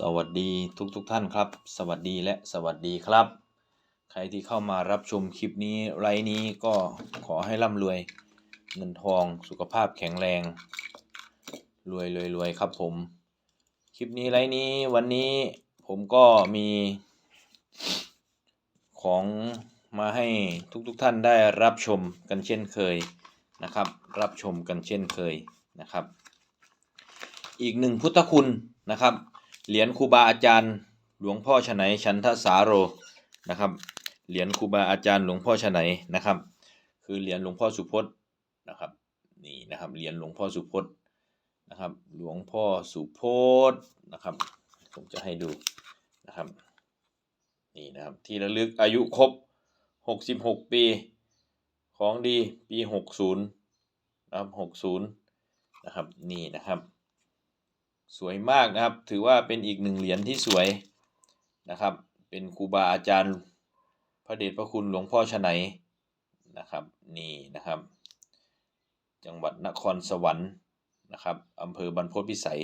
สวัสดีทุกทุกๆท่านครับ สวัสดีและสวัสดีครับ ใครที่เข้ามารับชมคลิปนี้ไลฟ์นี้ก็ขอให้ร่ำรวย เงินทองสุขภาพแข็งแรง รวยรวยรวยครับผม คลิปนี้ไลฟ์นี้วันนี้ผมก็มี ของมาให้ทุกทุกๆท่านได้รับชมกันเช่นเคยนะครับ รับชมกันเช่นเคยนะครับ อีกหนึ่งพุทธคุณนะครับ เหรียญครูบาอาจารย์ หลวงพ่อฉไนชันทสาโรนะครับ เหรียญครูบาอาจารย์หลวงพ่อฉไนนะครับ คือเหรียญหลวงพ่อสุพจน์นะครับนี่นะครับเหรียญหลวงพ่อสุพจน์นะครับ หลวงพ่อสุพจน์นะครับ ผมจะให้ดูนะครับนี่นะครับที่ระลึกอายุครบ 66 ปีของดีปี 60นะครับ60นะครับนี่นะครับ สวยมากนะครับ ถือว่าเป็นอีกหนึ่งเหรียญที่สวยนะครับ เป็นครูบาอาจารย์พระเดชพระคุณหลวงพ่อชนัยนะครับ นี่นะครับ จังหวัดนครสวรรค์นะครับอำเภอบรรพตพิสัย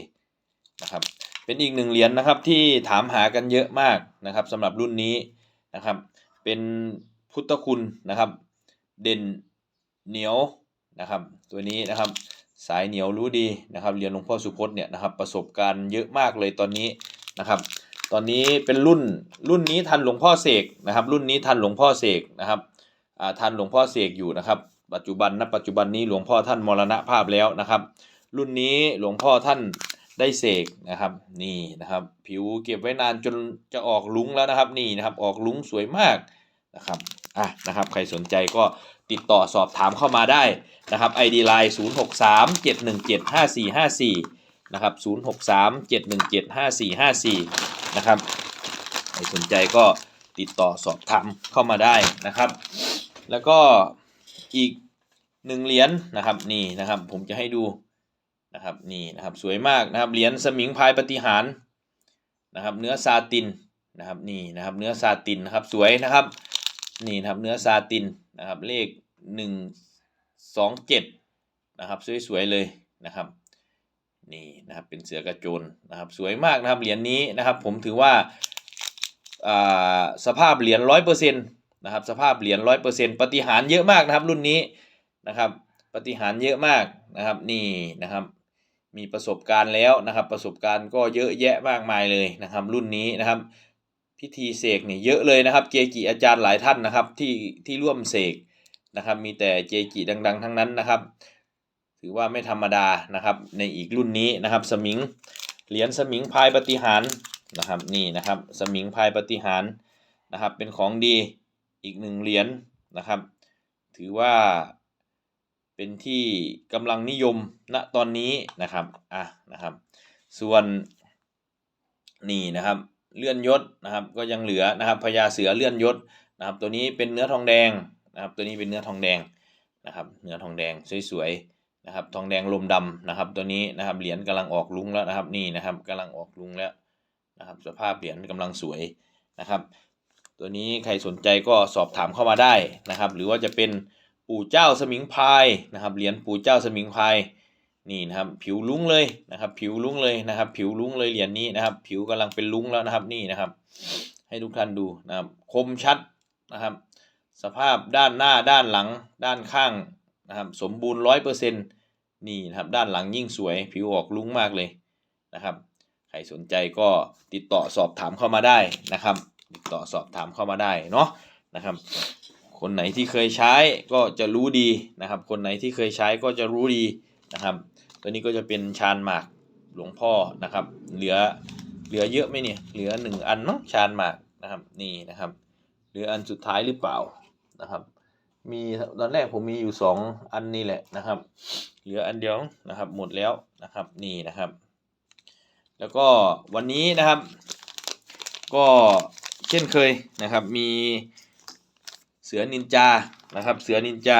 นะครับ เป็นอีกหนึ่งเหรียญนะครับที่ถามหากันเยอะมากนะครับสำหรับรุ่นนี้นะครับ เป็นพุทธคุณนะครับ เด่นเหนียวนะครับ ตัวนี้นะครับ สายเหนียวรู้ดีนะครับเรียนหลวงพ่อสุพจน์เนี่ยนะครับประสบการณ์เยอะมากเลยตอนนี้นะครับ ตอนนี้เป็นรุ่นรุ่นนี้ทันหลวงพ่อเสกนะครับ รุ่นนี้ทันหลวงพ่อเสกนะครับอ่าทันหลวงพ่อเสกอยู่นะครับ ปัจจุบันณปัจจุบันนี้หลวงพ่อท่านมรณภาพแล้วนะครับ รุ่นนี้หลวงพ่อท่านได้เสกนะครับนี่นะครับ ผิวเก็บไว้นานจนจะออกลุ้งแล้วนะครับนี่นะครับ ออกลุ้งสวยมากนะครับ อะนะครับใครสนใจก็ติดต่อสอบถามเข้ามาได้นะครับ ID Line 0 6 3 7 1 7 5 4 5 4นะครับ0 6 3 7 1 7 5 4 5 4นะครับใครสนใจก็ติดต่อสอบถามเข้ามาได้นะครับ แล้วก็อีกหนึ่งเหรียญนะครับนี่นะครับผมจะให้ดูนะครับนี่นะครับสวยมากนะครับเหรียญสมิงพายปฏิหารนะครับ เนื้อซาตินนะครับนี่นะครับเนื้อซาตินนะครับสวยนะครับ นี่นะครับเนื้อซาตินนะครับเลขหนึ่งสองเจ็ดนะครับสวยๆเลยนะครับนี่นะครับเป็นเสือกระโจนนะครับสวยมากนะครับเหรียญนี้นะครับผมถือว่าอ่าสภาพเหรียญร้อยเปอร์เซ็นต์นะครับสภาพเหรียญร้อยเปอร์เซ็นต์ปฏิหารเยอะมากนะครับรุ่นนี้นะครับปฏิหารเยอะมากนะครับนี่นะครับมีประสบการณ์แล้วนะครับประสบการณ์ก็เยอะแยะมากมายเลยนะครับรุ่นนี้นะครับ พิธีเสกเนี่ยเยอะเลยนะครับ เกจิอาจารย์หลายท่านนะครับ ที่ที่ร่วมเสกนะครับ มีแต่เจจิดัง ๆ ทั้งนั้นนะครับ ถือว่าไม่ธรรมดานะครับ ในอีกรุ่นนี้นะครับ สมิงเหรียญสมิงพายปฏิหารนะครับนี่นะครับ สมิงพายปฏิหารนะครับ เป็นของดีอีกหนึ่งเหรียญนะครับ ถือว่าเป็นที่กำลังนิยมณตอนนี้นะครับอะนะครับ ส่วนนี่นะครับ เลื่อนยศนะครับ ก็ยังเหลือนะครับพญาเสือเลื่อนยศนะครับ ตัวนี้เป็นเนื้อทองแดงนะครับ ตัวนี้เป็นเนื้อทองแดงนะครับ เนื้อทองแดงสวยๆนะครับ ทองแดงลมดำนะครับ ตัวนี้นะครับเหรียญกำลังออกลุงแล้วนะครับ นี่นะครับกำลังออกลุงแล้วนะครับ สภาพเหรียญกำลังสวยนะครับ ตัวนี้ใครสนใจก็สอบถามเข้ามาได้นะครับ หรือว่าจะเป็นปู่เจ้าสมิงพายนะครับ เหรียญปู่เจ้าสมิงพาย นี่นะครับผิวลุ้งเลยนะครับ ผิวลุ้งเลยนะครับ ผิวลุ้งเลยเหรียญนี้นะครับ ผิวกำลังเป็นลุ้งแล้วนะครับนี่นะครับ ให้ทุกท่านดูนะครับ คมชัดนะครับ สภาพด้านหน้าด้านหลัง ด้านข้างนะครับ สมบูรณ์ร้อยเปอร์เซ็นต์นี่นะครับ ด้านหลังยิ่งสวย ผิวออกลุ้งมากเลยนะครับ ใครสนใจก็ติดต่อสอบถามเข้ามาได้นะครับ ติดต่อสอบถามเข้ามาได้เนาะนะครับ คนไหนที่เคยใช้ก็จะรู้ดีนะครับ คนไหนที่เคยใช้ก็จะรู้ดีนะครับ ตัวนี้ก็จะเป็นชานหมากหลวงพ่อนะครับ เหลือเหลือเยอะไหมเนี่ย เหลือหนึ่งอันเนาะชานหมากนะครับ นี่นะครับ เหลืออันสุดท้ายหรือเปล่านะครับ มีตอนแรกผมมีอยู่สองอันนี่แหละนะครับ เหลืออันเดียวนะครับ หมดแล้วนะครับ นี่นะครับ แล้วก็วันนี้นะครับ ก็เช่นเคยนะครับ มีเสือนินจานะครับ เสือนินจา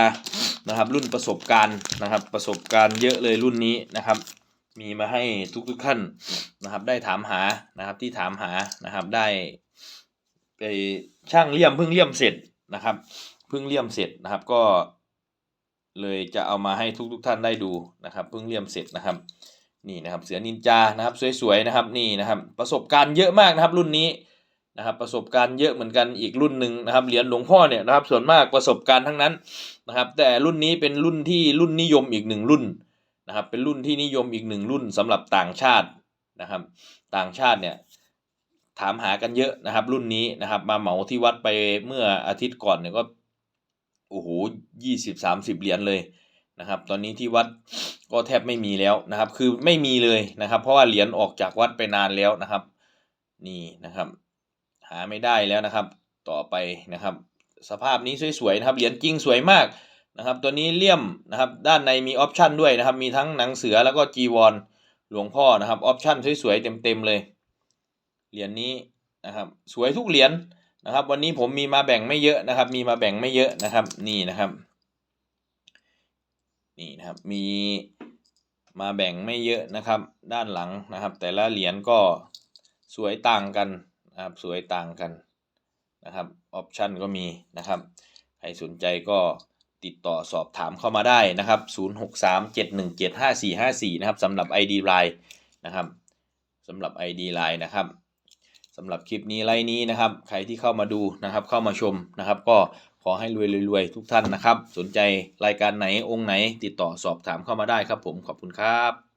นะครับ รุ่นประสบการณ์นะครับ ประสบการณ์เยอะเลยรุ่นนี้นะครับ มีมาให้ทุกทุกๆท่านนะครับ ได้ถามหานะครับที่ถามหานะครับได้ไปช่างเลี่ยมเพิ่งเลี่ยมเสร็จนะครับเพิ่งเลี่ยมเสร็จนะครับก็ เลยจะเอามาให้ทุกทุกท่านได้ดูนะครับ เพิ่งเลี่ยมเสร็จนะครับนี่นะครับเสือนินจานะครับ สวยๆนะครับนี่นะครับ ประสบการณ์เยอะมากนะครับ รุ่นนี้ นะครับประสบการณ์เยอะเหมือนกันอีกรุ่นหนึ่งนะครับเหรียญหลวงพ่อเนี่ยนะครับส่วนมากประสบการณ์ทั้งนั้นนะครับ แต่รุ่นนี้เป็นรุ่นที่รุ่นนิยมอีกหนึ่งรุ่นนะครับ เป็นรุ่นที่นิยมอีกหนึ่งรุ่นสำหรับต่างชาตินะครับ ต่างชาติเนี่ยถามหากันเยอะนะครับ รุ่นนี้นะครับ มาเหมาที่วัดไปเมื่ออาทิตย์ก่อนเนี่ยก็โอ้โหยี่สิบสามสิบเหรียญเลยนะครับ ตอนนี้ที่วัดก็แทบไม่มีแล้วนะครับ คือไม่มีเลยนะครับ เพราะว่าเหรียญออกจากวัดไปนานแล้วนะครับ นี่นะครับ หาไม่ได้แล้วนะครับ ต่อไปนะครับ สภาพนี้สวยๆนะครับ เหรียญจริงสวยมากนะครับ ตัวนี้เลี่ยมนะครับ ด้านในมีออปชันด้วยนะครับ มีทั้งหนังเสือแล้วก็จีวรหลวงพ่อนะครับ ออปชันสวยๆเต็มๆเลย เหรียญนี้นะครับ สวยทุกเหรียญนะครับ วันนี้ผมมีมาแบ่งไม่เยอะนะครับ มีมาแบ่งไม่เยอะนะครับ นี่นะครับ นี่นะครับ มีมาแบ่งไม่เยอะนะครับ ด้านหลังนะครับ แต่ละเหรียญก็สวยต่างกัน นะครับสวยต่างกันนะครับออปชันก็มีนะครับ ใครสนใจก็ติดต่อสอบถามเข้ามาได้นะครับ 0637175454 นะครับสำหรับ ID Line นะครับสำหรับ ID Line นะครับสำหรับคลิปนี้ไลน์นี้นะครับ ใครที่เข้ามาดูนะครับ เข้ามาชมนะครับ ก็ขอให้รวยรวยๆทุกท่านนะครับ สนใจรายการไหนองค์ไหน ติดต่อสอบถามเข้ามาได้ครับผมขอบคุณครับ